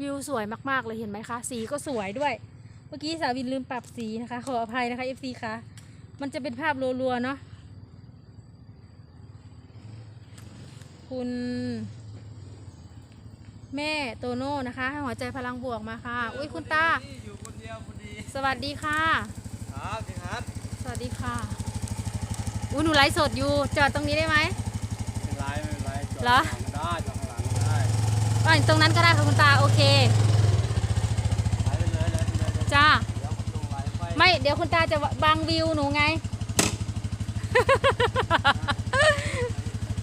วิวสวยมากๆเลยเห็นไหมคะ สีก็สวยด้วย เมื่อกี้สาวินลืมปรับสีนะคะ ขออภัยนะคะ FC คะมันจะเป็นภาพรัวๆเนาะคุณแม่โตโน่นะคะให้หัวใจพลังบวกมาค่ะ อุ้ยคุณตา อยู่คนเดียวพอดีสวัสดีค่ะ ครับพี่ครับสวัสดีค่ะ อุ้ยหนูไลฟ์สดอยู่ จอดตรงนี้ได้ไหม ไม่เป็นไรไม่เป็นไรจอดเหรอ ข้างหลังได้จอดข้างหลังได้อ๋อตรงนั้นก็ได้ค่ะคุณตา โอเค ดี๋ยวคุณตาจะบังวิวหนูไง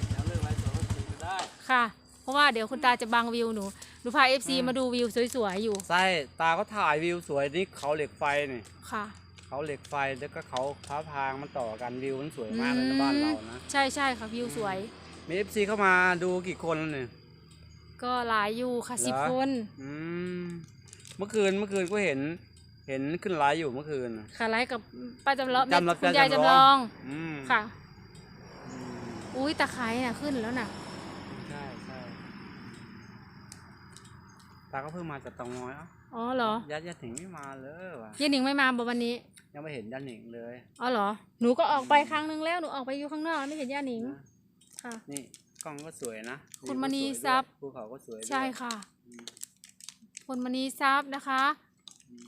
เดี๋ยวเรื่องไหลสดก็คุยกันได้ค่ะ เพราะว่าเดี๋ยวคุณตาจะบังวิวหนู หนูพาเอฟซีอืมมาดูวิวสวยๆอยู่ ใช่ตาเขาถ่ายวิวสวยนี่เขาเหล็กไฟนี่ค่ะ เขาเหล็กไฟแล้วก็เขาฟ้าพางมันต่อกันวิวมันสวยมากเลยในบ้านเรานะใช่ใช่ค่ะวิวสวย มีเอฟซีเข้ามาดูกี่คนแล้วเนี่ย ก็หลายอยู่ค่ะเหรอ สิบคน อืมเมื่อคืนเมื่อคืนก็เห็น เห็นขึ้นไลฟ์อยู่เมื่อคืนน่ะค่ะไลฟ์กับป้าจำลองจำลองคุณยายจำลองจำลองอืมค่ะอืมอุ้ยตะไคร้น่ะขึ้นแล้วน่ะ ใช่ใช่ตาก็เพิ่งมาจากเตองน้อยเอ้าอ๋อเหรอยัดยัดถึงไม่มาเลยว่ะยายหนิงไม่มาบอกวันนี้ ยังไม่เห็นยัดหนิงเลยอ๋อเหรอ หนูก็ออกไปครั้งนึงแล้ว หนูออกไปอยู่ข้างนอกไม่เห็นย่าหนิง นะค่ะ นี่กล้องก็สวยนะคุณวิวก็มณีสวยด้วยทรัพย์ ภูเขาก็สวยด้วยใช่ค่ะ อืมคุณมณีทรัพย์นะคะ อืม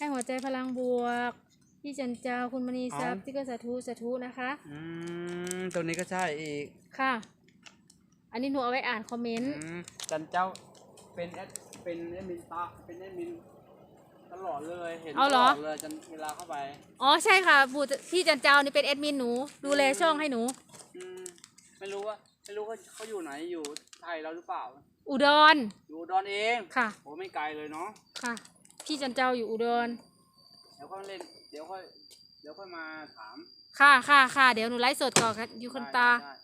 ให้หัวใจพลังบวก พี่จันเจ้าคุณมณีทรัพย์ที่ก็สาธุสาธุนะคะ อืมตัวนี้ก็ใช่อีก ค่ะ อันนี้หนูเอาไว้อ่านคอมเมนต์ อืมจันเจ้าเป็นแอดเป็นแอดมินตาเป็นแอดมินตลอดเลยเห็นเอาตเหรลอ อดเลยจันเวลาเข้าไปอ๋อใช่ค่ะปู่จะพี่จันเจ้านี่เป็นแอดมินหนู ดูแลช่องให้หนู อืมไม่รู้ว่าไม่รู้ว่าเขาอยู่ไหนอยู่ไทยเราหรือเปล่า อุดร อยู่อุดอนเองค่ะ โอ้ไม่ไกลเลยเนาะค่ะ พี่จันเจ้าอยู่อุดร เดี๋ยวค่อยเล่น เดี๋ยวค่อย เดี๋ยวค่อยมาถามค่ะค่ะค่ะเดี๋ยวหนูไลฟ์สดก่อนค่ะอยู่คุณตา ได้ได้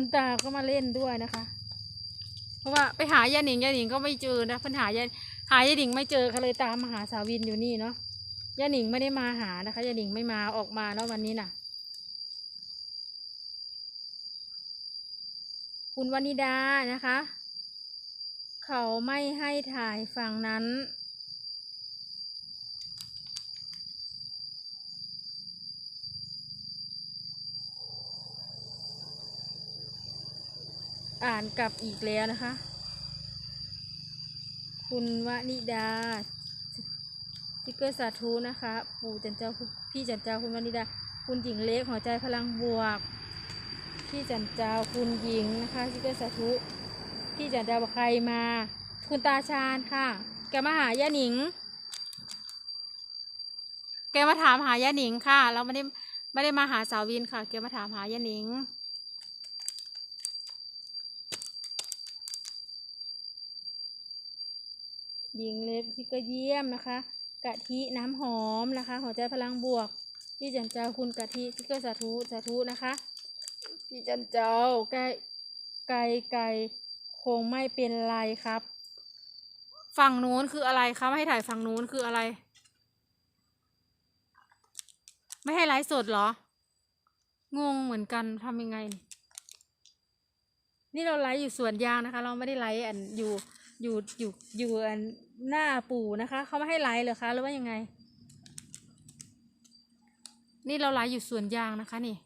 คุณตาก็มาเล่นด้วยนะคะ เพราะว่าไปหายายหนิงยายหนิงก็ไม่เจอนะเพิ่นหายายหายายหนิงไม่เจอค่ะเลยตามมาหาสาวินอยู่นี่เนาะยายหนิงไม่ได้มาหานะคะยายหนิงไม่มาออกมาเนาะวันนี้น่ะ คุณวนิดานะคะ เขาไม่ให้ถ่ายฝั่งนั้น อ่านกลับอีกแล้วนะคะ คุณวนิดาสติกเกอร์สาธุนะคะ ปู่จันเจ้าพี่จันเจ้าคุณวนิดา คุณหญิงเล็กหัวใจพลังบวก พี่จันเจ้าคุณหญิงนะคะสติกเกอร์สาธุพี่จันเจ้าบอกใครมา คุณตาชาญค่ะ แกมาหาย่าหนิง แกมาถามหาย่าหนิงค่ะ เราไม่ได้ไม่ได้มาหาสาววินค่ะ แกมาถามหาย่าหนิง หญิงเล็กที่ก็เยี่ยมนะคะ กะทิน้ำหอมนะคะ หัวใจพลังบวก พี่จันเจ้าคุณกะทิที่ก็สาธุสาธุนะคะ พี่จันเจ้าไก่ไก่ไก่คงไม่เป็นไรครับ ฝั่งนู้นคืออะไรคะไม่ให้ถ่ายฝั่งนู้นคืออะไร ไม่ให้ไลฟ์สดเหรอ งงเหมือนกันทำยังไง นี่นี่เราไลฟ์อยู่สวนยางนะคะ เราไม่ได้ไลฟ์อันอยู่อยู่อยู่อยู่อัน หน้าปู่นะคะเขาไม่ให้ไลฟ์เหรอคะหรือว่ายังไง นี่เราไลฟ์อยู่สวนยางนะคะนี่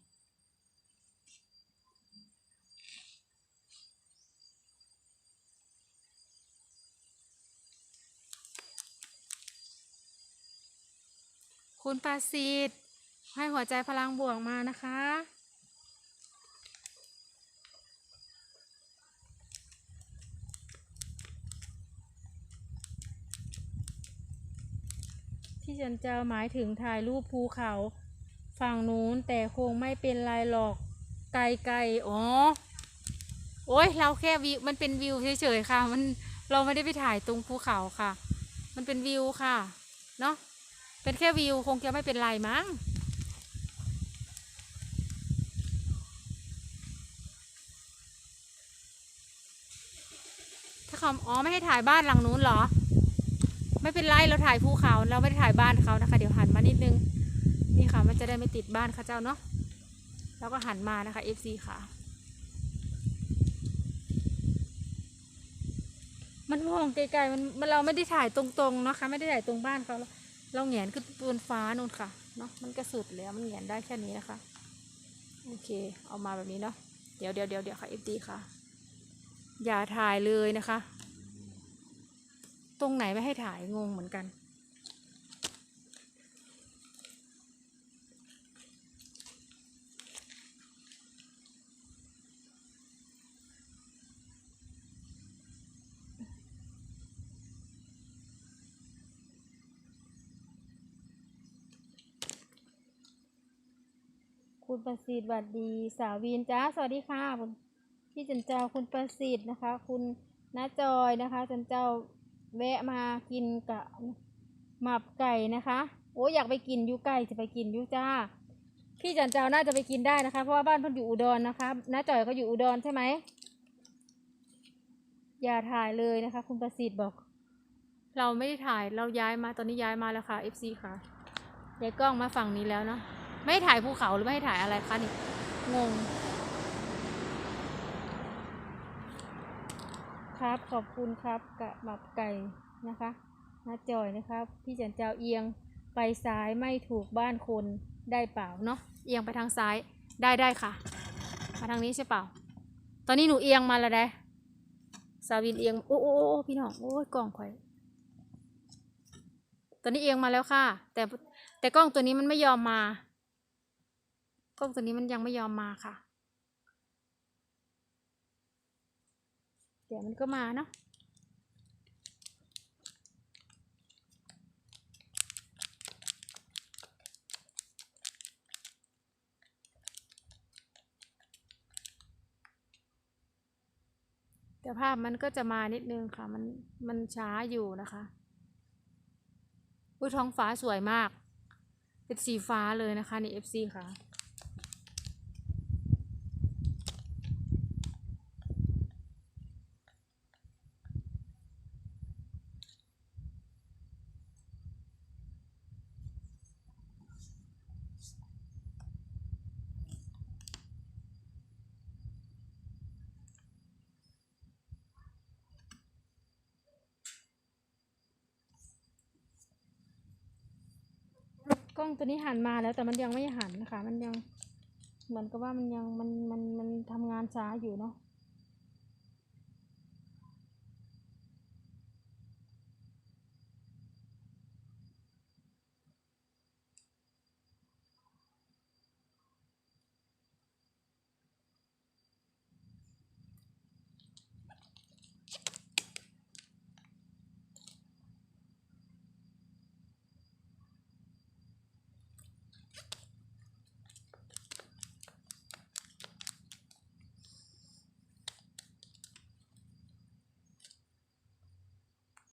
คุณประสิทธิ์ให้หัวใจพลังบวกมานะคะ ที่ฉันจะหมายถึงถ่ายรูปภูเขาฝั่งนู้นแต่คงไม่เป็นไรหรอกไกลๆอ๋อโอ้ยเราแค่วิวมันเป็นวิวเฉยๆค่ะ มันเราไม่ได้ไปถ่ายตรงภูเขาค่ะ มันเป็นวิวค่ะเนาะเป็นแค่วิวคงจะไม่เป็นไรมั้งถ้าเขาอ๋อไม่ให้ถ่ายบ้านหลังนู้นเหรอ ไม่เป็นไรเราถ่ายภูเขาเราไม่ได้ถ่ายบ้านเขานะคะ เดี๋ยวหันมานิดนึงนี่ค่ะ มันจะได้ไม่ติดบ้านเขาเจ้าเนาะแล้วก็หันมานะคะ FC ค่ะ มันมองไกลๆมันมันเราไม่ได้ถ่ายตรงๆนะคะไม่ได้ถ่ายตรงบ้านเขาเราเราแหงนขึ้นบนฟ้านู่นค่ะเนาะมันก็สุดแล้วมันแหงียนได้แค่นี้นะคะโอเค เอามาแบบนี้เนาะเดี๋ยวเดี๋ยวเดี๋ยวเดี๋ยวค่ะ FD ค่ะ อย่าถ่ายเลยนะคะ ตรงไหนไม่ให้ถ่ายงงเหมือนกัน คุณประสิทธิ์สวัสดีสาววีนจ้าสวัสดีค่ะคุณพี่จันเจ้าคุณประสิทธิ์นะคะ คุณน้าจอยนะคะจันเจ้า แวะมากินกับหมับไก่นะคะ โอ้อยากไปกินยูไก่จะไปกินยูจ้า พี่จันเจ้าน่าจะไปกินได้นะคะ เพราะว่าบ้านเพิ่นอยู่อุดรนะคะน้าจอยก็อยู่อุดรใช่ไหม อย่าถ่ายเลยนะคะ คุณประสิทธิ์บอก เราไม่ได้ถ่ายเราย้ายมาตอนนี้ย้ายมาแล้วค่ะ FC ค่ะย้ายกล้องมาฝั่งนี้แล้วเนาะไม่ให้ถ่ายภูเขาหรือไม่ให้ถ่ายอะไรคะนี่งง ครับ ขอบคุณครับกะหมับไก่นะคะน้าจอยนะครับ พี่จันเจ้าเอียงไปซ้ายไม่ถูกบ้านคนได้เปล่าเนาะเอียงไปทางซ้ายได้ได้ค่ะ มาทางนี้ใช่เปล่า ตอนนี้หนูเอียงมาแล้วได้สาวินเอียงโอ้โอ้โอพี่น้องโอ้ยกล้องข่อย ตอนนี้เอียงมาแล้วค่ะ แต่แต่กล้องตัวนี้มันไม่ยอมมา กล้องตัวนี้มันยังไม่ยอมมาค่ะ ดี๋ยวมันก็มาเนาะแต่ภาพมันก็จะมานิดนึงค่ะ มันมันช้าอยู่นะคะอุ้ยท้องฟ้าสวยมาก เป็นสีฟ้าเลยนะคะใน FC ค่ะ ก ล้องตัวนี้หันมาแล้วแต่มันยังไม่หันนะคะ มันยังเหมือนกับว่ามันยังมันมันมันทำงานช้าอยู่เนาะ